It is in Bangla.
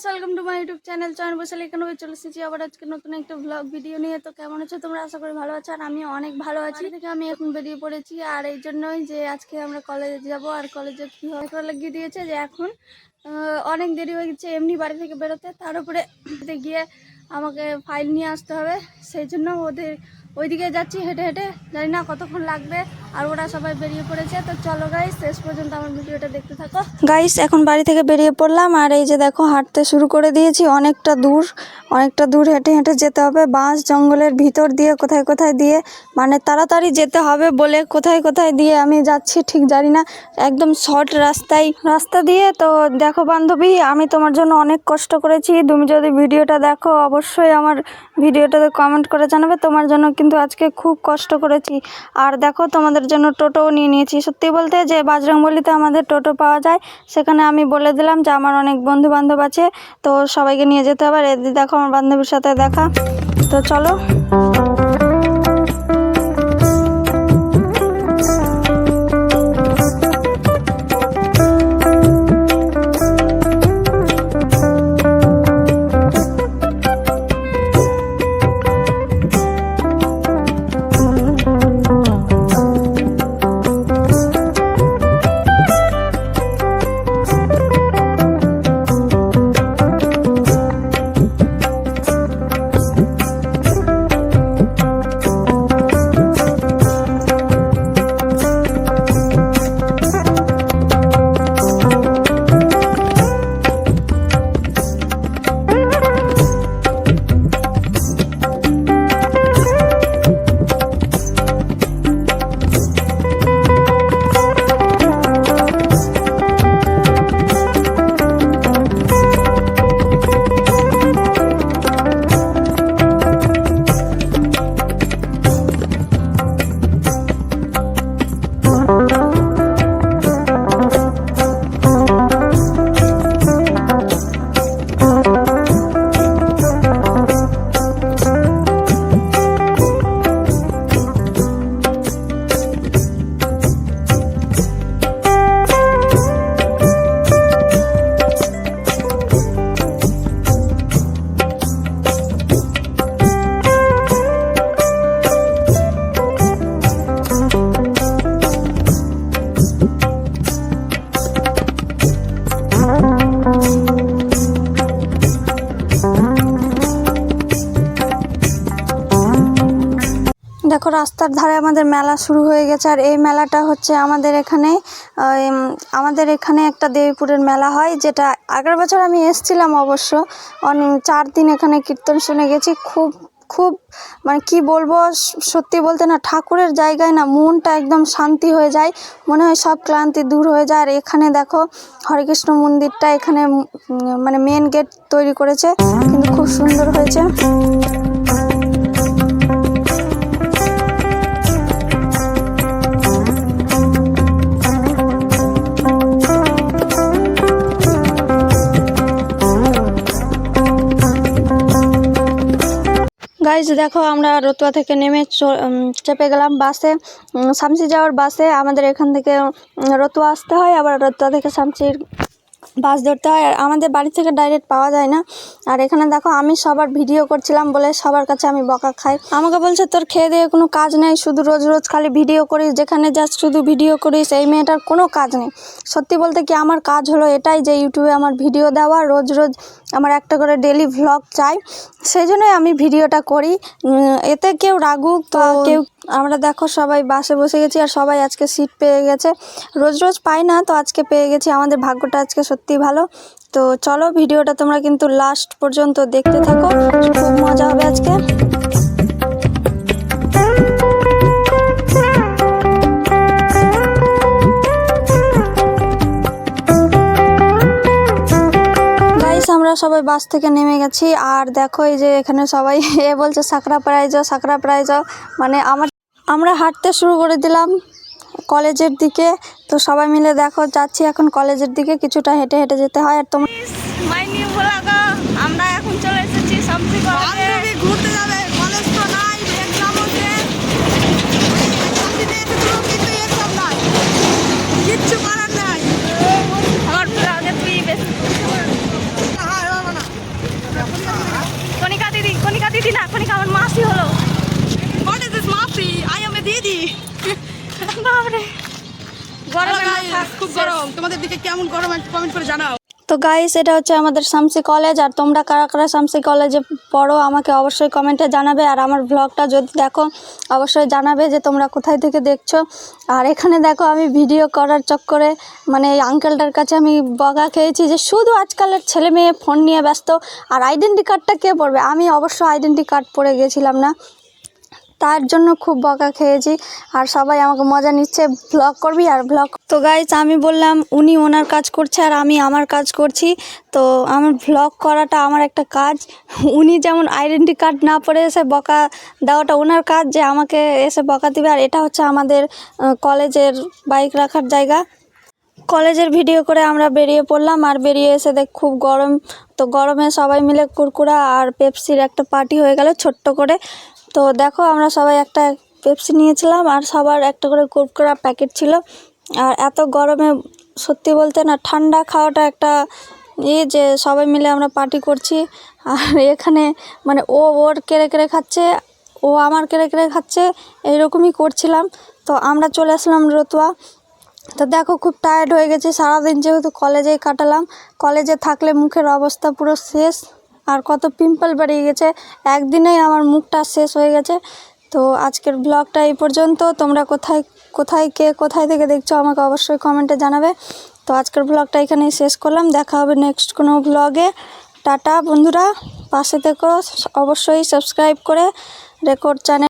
Guys welcome to my YouTube channel Chayan বসালে এখানে হয়ে চলে এসেছি আবার আজকে নতুন একটা ব্লগ ভিডিও নিয়ে। তো কেমন আছো তোমরা? আশা করি ভালো আছো আর আমি অনেক ভালো আছি। থেকে আমি এখন বেরিয়ে পড়েছি আর এই জন্যই যে আজকে আমরা কলেজে যাব আর কলেজে কী হয় লাগিয়ে দিয়েছে যে এখন অনেক দেরি হয়ে গেছে এমনি বাড়ি থেকে বেরোতে। তার উপরে গিয়ে আমাকে ফাইল নিয়ে আসতে হবে। সেই জন্য ওদের ওইদিকে যাচ্ছি, হেঁটে হেঁটে। জানি না কতক্ষণ লাগবে আর ওরা সবাই বেরিয়ে পড়েছে। তো চলো গাইস শেষ পর্যন্ত আমার ভিডিওটা দেখতে থাকো। গাইস এখন বাড়ি থেকে বেরিয়ে পড়লাম। আর এই যে দেখো, হাঁটতে শুরু করে দিয়েছি। অনেকটা দূর অনেকটা দূর হেঁটে হেঁটে যেতে হবে। বাঁশ জঙ্গলের ভিতর দিয়ে, কোথায় কোথায় দিয়ে মানে তাড়াতাড়ি যেতে হবে বলে কোথায় কোথায় দিয়ে আমি যাচ্ছি ঠিক জানি না। একদম শর্ট রাস্তায়, রাস্তা দিয়ে। তো দেখো বান্ধবী, আমি তোমার জন্য অনেক কষ্ট করেছি। তুমি যদি ভিডিওটা দেখো, অবশ্যই আমার ভিডিওটাতে কমেন্ট করে জানাবে। তোমার জন্য কিন্তু আজকে খুব কষ্ট করেছি। আর দেখো তোমাদের জন্য টোটোও নিয়ে নিয়েছি। সত্যি বলতে যে বাজরংবলিতে আমাদের টোটো পাওয়া যায়, সেখানে আমি বলে দিলাম যে আমার অনেক বন্ধু বান্ধব আছে, তো সবাইকে নিয়ে যেতে হবে। আর দেখো আমার বান্ধবীর সাথে দেখা। তো চলো। দেখো, রাস্তার ধারে আমাদের মেলা শুরু হয়ে গেছে। আর এই মেলাটা হচ্ছে আমাদের এখানে আমাদের এখানে একটা দেবীপুরের মেলা হয়, যেটা আগের বছর আমি এসছিলাম অবশ্য। অনেক চার দিন এখানে কীর্তন শুনে গেছি। খুব খুব মানে কি বলব সত্যি বলতে না, ঠাকুরের জায়গায় না মনটা একদম শান্তি হয়ে যায়। মনে হয় সব ক্লান্তি দূর হয়ে যায়। আর এখানে দেখো, হরেকৃষ্ণ মন্দিরটা এখানে মানে মেন গেট তৈরি করেছে। কিন্তু খুব সুন্দর হয়েছে। গাইজ দেখো, আমরা রতুয়া থেকে নেমে চেপে গেলাম বাসে। সামচি যাওয়ার বাসে আমাদের এখান থেকে রতুয়া আসতে হয়, আবার রতুয়া থেকে শামসির বাস ধরতে হয় আর আমাদের বাড়ি থেকে ডাইরেক্ট পাওয়া যায় না। আর এখানে দেখো আমি সবার ভিডিও করছিলাম বলে সবার কাছে আমি বকা খাই। আমাকে বলছে তোর খেয়ে দিয়ে কোনো কাজ নেই শুধু রোজ রোজ খালি ভিডিও করিস যেখানে যাস শুধু ভিডিও করিস এই মেয়েটার কোনো কাজ নেই। সত্যি বলতে কি আমার কাজ হলো এটাই যে ইউটিউবে আমার ভিডিও দেওয়া রোজ রোজ আমার একটা করে ডেলি ভ্লগ চাই। সেই জন্যই আমি ভিডিওটা করি। এতে কেউ রাগুক বা কেউ আমরা দেখো সবাই বাসে বসে গেছি আর সবাই আজকে সিট পেয়ে গেছে। রোজ রোজ পাই না, তো আজকে পেয়ে গেছি। আমাদের ভাগ্যটা আজকে সত্যি ভালো। তো চলো, ভিডিওটা তোমরা কিন্তু লাস্ট পর্যন্ত দেখতে থাকো। খুব মজা হবে আজকে। আমরা সবাই বাস থেকে নেমে গেছি। আর দেখো এই যে এখানে সবাই এ বলছে সাকরা প্রায় যাও সাকরা প্রায় যাও। মানে আমার আমরা হাঁটতে শুরু করে দিলাম কলেজের দিকে। তো সবাই মিলে দেখো যাচ্ছি এখন কলেজের দিকে। কিছুটা হেঁটে হেঁটে যেতে হয়। আর তোমার আমরা এখন চলে এসেছি ঘুরতে যাবে কলেজ তো নাই এক্সাম হচ্ছে শান্তিতে এসেছিল কিন্তু এক্সাম নাই কিচ্ছু করার নাই আমার ব্লগে তুই বেশি হ্যাঁ এবার দিদি না এখনই আমার মাসি হলো What is this মাসি? I am a দিদি। বাপরে Hello গরমে guys, মাথা খুব গরম। তোমাদের দিকে কেমন গরম কমেন্ট করে জানাও। তো গাইস এটা হচ্ছে আমাদের শামসি কলেজ আর তোমরা কারা কারা শামসি কলেজে পড়ো আমাকে অবশ্যই কমেন্টে জানাবে। আর আমার ব্লগটা যদি দেখো অবশ্যই জানাবে যে তোমরা কোথায় থেকে দেখছ। আর এখানে দেখো আমি ভিডিও করার চক্করে মানে এই আঙ্কেলটার কাছে আমি বগা খেয়েছি যে শুধু আজকালের ছেলে মেয়ে ফোন নিয়ে ব্যস্ত আর আইডেন্টি কার্ডটা কে পড়বে? আমি অবশ্য আইডেন্টি কার্ড পড়ে গেছিলাম না। তার জন্য খুব বকা খেয়েছি। আর সবাই আমাকে মজা নিচ্ছে। ব্লগ করবি আর ব্লগ তো গাইজ আমি বললাম, উনি ওনার কাজ করছে আর আমি আমার কাজ করছি। তো আমার ব্লগ করাটা আমার একটা কাজ। উনি যেমন আইডেন্টি কার্ড না পড়ে এসে বকা দেওয়াটা ওনার কাজ যে আমাকে এসে বকা দিবে। আর এটা হচ্ছে আমাদের কলেজের বাইক রাখার জায়গা। কলেজের ভিডিও করে আমরা বেরিয়ে পড়লাম। আর বেরিয়ে এসে দেখ, খুব গরম। তো গরমে সবাই মিলে কুরকুরা আর পেপসির একটা পার্টি হয়ে গেল ছোট্ট করে। তো দেখো আমরা সবাই একটা পেপসি নিয়েছিলাম আর সবার একটা করে কুরকুরা প্যাকেট ছিল। আর এত গরমে সত্যি বলতে না ঠান্ডা খাওয়াটা একটা ইয়ে যে সবাই মিলে আমরা পার্টি করছি। আর এখানে মানে ও ওর কেড়ে কেড়ে খাচ্ছে, ও আমার কেড়ে কেড়ে খাচ্ছে, এইরকমই করছিলাম। তো আমরা চলে আসলাম রতুয়া। তো দেখো খুব টায়ার্ড হয়ে গেছে, সারাদিন যেহেতু কলেজেই কাটালাম। কলেজে থাকলে মুখের অবস্থা পুরো শেষ। আর কত পিম্পল বেরিয়ে গেছে। একদিনেই আমার মুখটা শেষ হয়ে গেছে। তো আজকের ব্লগটা এই পর্যন্ত। তোমরা কোথায় কোথায়, কে কোথায় থেকে দেখছ আমাকে অবশ্যই কমেন্টে জানাবে। তো আজকের ব্লগটা এখানেই শেষ করলাম। দেখা হবে নেক্সট কোনো ব্লগে টাটা বন্ধুরা। পাশে থেকো। অবশ্যই সাবস্ক্রাইব করে রেকর্ড চ্যানেল